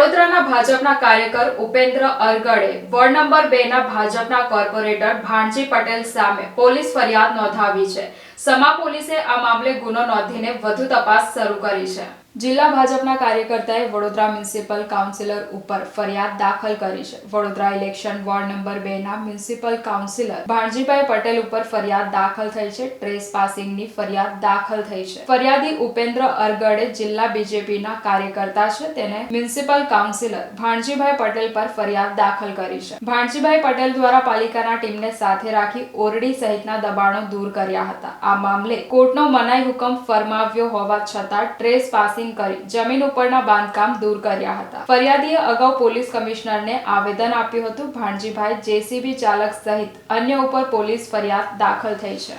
વડોદરાના ભાજપના કાર્યકર ઉપેન્દ્ર અરગડે, વોર્ડ નંબર બે ના ભાજપના કોર્પોરેટર ભાણજી પટેલ સામે પોલીસ ફરિયાદ નોંધાવી છે. સમા પોલીસે આ મામલે ગુનો નોંધીને વધુ તપાસ શરૂ કરી છે. જિલ્લા ભાજપના કાર્યકર્તાએ વડોદરા મ્યુનિસિપલ કાઉન્સિલર ઉપર ફરિયાદ દાખલ કરી છે. વડોદરા ઇલેક્શન વોર્ડ નંબર બે ના મ્યુનિસિપલ કાઉન્સિલર ભાણજીભાઈ પટેલ ઉપર ફરિયાદ દાખલ થઈ છે. ટ્રેસ પાસિંગની ફરિયાદ દાખલ થઈ છે. ફરિયાદી ઉપેન્દ્ર અરગડે જિલ્લા બીજેપીના કાર્યકર્તા છે. તેને મ્યુનિસિપલ કાઉન્સિલર ભાણજીભાઈ પટેલ પર ફરિયાદ દાખલ કરી છે. ભાણજીભાઈ પટેલ દ્વારા પાલિકાના ટીમને સાથે રાખી ઓરડી સહિતના દબાણો દૂર કર્યા હતા. આ મામલે કોર્ટનો મનાઈ હુકમ ફરમાવ્યો હોવા છતાં ટ્રેસ પાસિંગ કરી. જમીન ઉપરના બાંધકામ દૂર કર્યા હતા. ફરિયાદીએ અગાઉ પોલીસ કમિશનરને આવેદન આપ્યું હતું. ભાણજીભાઈ જેસીબી ચાલક સહિત અન્ય ઉપર પોલીસ ફરિયાદ દાખલ થઈ છે.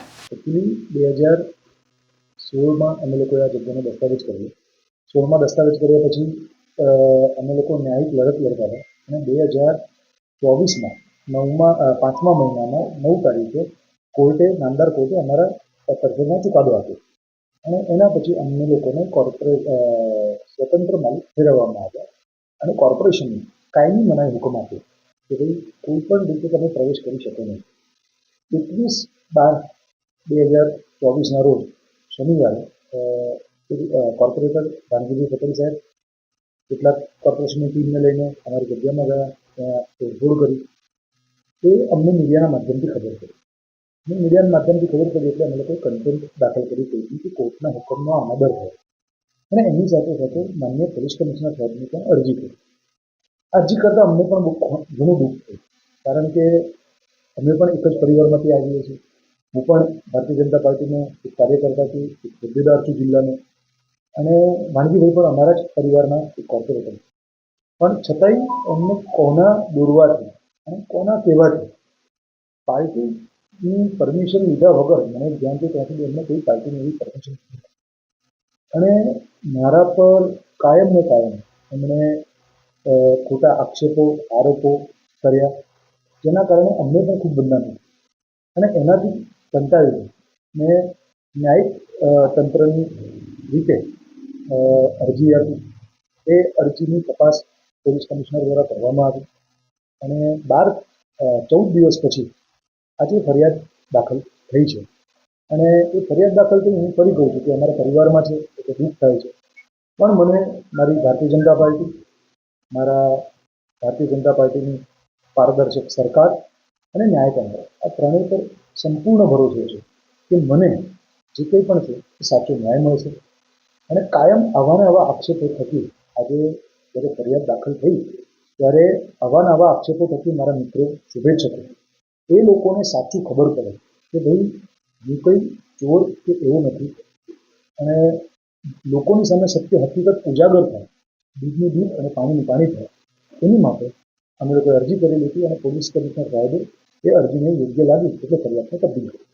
સોળમાં અમે લોકોએ આ જગ્યાનો દસ્તાવેજ કર્યો. સોળમાં દસ્તાવેજ કર્યા પછી અમે લોકો ન્યાયિક લડત લડતા હતા. અને બે હજાર ચોવીસમાં નવમાં પાંચમા મહિનામાં નવ તારીખે કોર્ટે, નામદાર કોર્ટે અમારા તરફેણમાં ચુકાદો આપ્યો. અને એના પછી અમને લોકોને કોર્પોરેટ સ્વતંત્ર માલિક ફેરવવામાં આવ્યા. અને કોર્પોરેશનને કાયમી મનાઈ હુકમ આપ્યો કે ભાઈ કોઈ પણ રીતે તમે પ્રવેશ કરી શકો નહીં. એકવીસ બાર બે હજાર ચોવીસના રોજ શનિવારે કોર્પોરેટર ગાંધીજી પટેલ સાહેબ કેટલાક કોર્પોરેશનની ટીમને લઈને અમારી જગ્યામાં ગયા, ત્યાં તોડફોડ કરી એ અમને મીડિયાના માધ્યમથી ખબર પડી. મીડિયાના માધ્યમથી ખબર પડી એટલે અમે લોકોએ કન્ટેન્ટ દાખલ કરી કોર્ટની કે કોર્ટના હુકમનો અનાદર થયો અને એની સાથે સાથે માન્ય પોલીસ કમિશનર સાહેબની પણ અરજી કરી. અરજી કરતાં અમને પણ બહુ ઘણું દુઃખ થયું. કારણ કે અમે પણ એક જ પરિવારમાંથી આવીએ છીએ. હું પણ ભારતીય જનતા પાર્ટીનો એક કાર્યકર્તા છું, એક હોદ્દેદાર છું જિલ્લાનો. અને વાણજીભાઈ પણ અમારા જ પરિવારના એક કોર્પોરેટર પણ છતાંય અમને કોના દોરવાથી અને કોના કહેવાથી પાર્ટીની પરમિશન લીધા વગર, મને જ્યાંથી છે બી અમને કોઈ પાર્ટીની એવી પરમિશન અને મારા પર કાયમ ને કાયમ એમણે ખોટા આક્ષેપો, આરોપો કર્યા, જેના કારણે અમને પણ ખૂબ બદનામ. અને એનાથી કંટાળી મેં ન્યાયિક તંત્રની રીતે અરજી આપી. એ અરજીની તપાસ પોલીસ કમિશનર દ્વારા કરવામાં આવી. અને બાર ચૌદ દિવસ પછી આજે ફરિયાદ દાખલ થઈ છે. અને એ ફરિયાદ દાખલ થઈ હું ફરી કહું છું કે અમારા પરિવારમાં છે એટલે દુઃખ થાય છે. પણ મને મારી ભારતીય જનતા પાર્ટી, મારા ભારતીય જનતા પાર્ટીની પારદર્શક સરકાર અને ન્યાયતંત્ર આ ત્રણેય પર સંપૂર્ણ ભરોસો છે કે મને જે કંઈ પણ છે, એ સાચો ન્યાય મળશે. અને કાયમ આવાને આવા આક્ષેપો થકી આજે જ્યારે ફરિયાદ દાખલ થઈ, ત્યારે આવાને આવા આક્ષેપો થકી મારા મિત્રો શુભેચ્છકો. એ લોકોને સાચું ખબર પડે કે ભાઈ, હું કંઈ ચોર કે એવો નથી. અને લોકોની સામે સત્ય, હકીકત ઉજાગર થાય, દૂધનું દૂધ અને પાણીનું પાણી થાય, એની માટે અમે લોકોએ અરજી કરેલી હતી અને પોલીસ કમિશનર સાહેબે એ અરજીને યોગ્ય લાગી એટલે ફરિયાદને તબદીલ કરી.